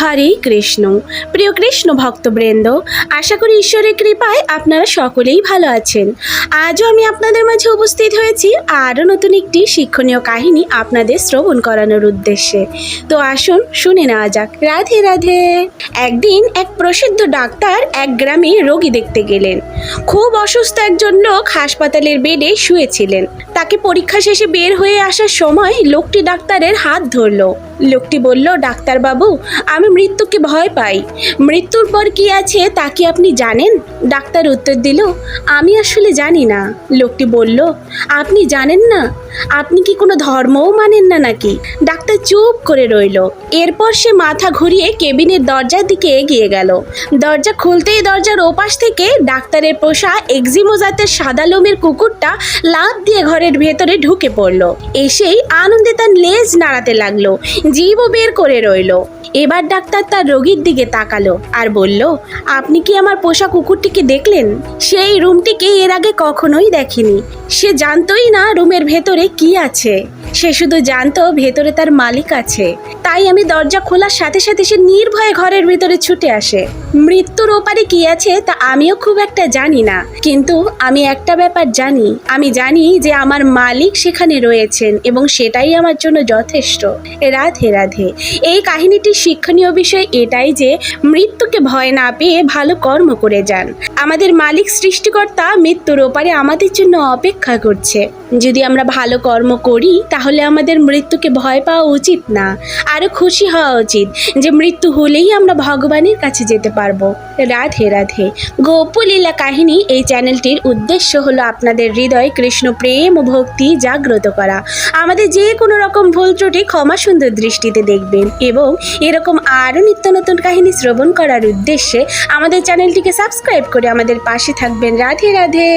হরে কৃষ্ণ। প্রিয় কৃষ্ণ ভক্তবৃন্দ, আশা করি ঈশ্বরের কৃপায় আপনারা সকলেই ভালো আছেন। আজও আমি আপনাদের মাঝে উপস্থিত হয়েছি আরও নতুন একটি শিক্ষণীয় কাহিনী আপনাদের শ্রবণ করানোর উদ্দেশ্যে। তো আসুন শুনে নেওয়া যাক। রাধে রাধে। একদিন এক প্রসিদ্ধ ডাক্তার এক গ্রামে রোগী দেখতে গেলেন। খুব অসুস্থ একজন লোক হাসপাতালের বেডে শুয়েছিলেন। তাকে পরীক্ষা শেষে বের হয়ে আসার সময় লোকটি ডাক্তারের হাত ধরলো। লোকটি বলল, ডাক্তারবাবু, আমি মৃত্যুকে ভয় পাই। মৃত্যুর পর কি আছে তা কি আপনি জানেন? ডাক্তার উত্তর দিল, আমি আসলে জানি না। লোকটি বলল, আপনি জানেন না? আপনি কি কোনো ধর্মও মানেন না নাকি? ডাক্তার চুপ করে রইল। এরপর সে মাথা ঘুরিয়ে কেবিনের দরজার দিকে এগিয়ে গেল। দরজা খুলতেই দরজার ওপাশ থেকে ডাক্তারের পোষা এক্সিমো জাতের সাদা লোমের কুকুরটা লাফ দিয়ে ঘরের ভেতরে ঢুকে পড়ল। এসেই আনন্দে তার লেজ নাড়াতে লাগল, জীবও বের করে রইল। এবার ডাক্তার তার রোগীর দিকে তাকালো আর বলল, আপনি কি আমার পোষা কুকুরটিকে দেখলেন? সেই রুমটিকে এর আগে কখনোই দেখেনি। সে জানতোই না রুমের ভেতরে কি আছে। সে শুধু জানতো ভেতরে তার মালিক আছে। তাই আমি দরজা খোলার সাথে সাথে সে নির্ভয়ে ঘরের ভিতরে ছুটে আসে। মৃত্যুর ওপারে কি আছে তা আমিও খুব একটা জানি না। কিন্তু আমি একটা ব্যাপার জানি। আমি জানি যে আমার মালিক সেখানে রয়েছেন এবং সেটাই আমার জন্য যথেষ্ট। রাধে রাধে। এই কাহিনীটির শিক্ষণীয় বিষয় এটাই যে মৃত্যুকে ভয় না পেয়ে ভালো কর্ম করে যান। আমাদের মালিক সৃষ্টিকর্তা মৃত্যুর ওপারে আমাদের জন্য অপেক্ষা করছে। যদি আমরা ভালো কর্ম করি, তাহলে আমাদের মৃত্যুকে ভয় পাওয়া উচিত না। আরও খুশি হওয়া উচিত যে মৃত্যু হলেই আমরা ভগবানের কাছে যেতে পারব। রাধে রাধে। গোপলীলা কাহিনী এই চ্যানেলটির উদ্দেশ্য হলো আপনাদের হৃদয় কৃষ্ণ প্রেম ও ভক্তি জাগ্রত করা। আমাদের যে কোনো রকম ভুল ত্রুটি ক্ষমা সুন্দর দৃষ্টিতে দেখবেন এবং এরকম আরও নিত্য নতুন কাহিনী শ্রবণ করার উদ্দেশ্যে আমাদের চ্যানেলটিকে সাবস্ক্রাইব করে আমাদের পাশে থাকবেন। রাধে রাধে।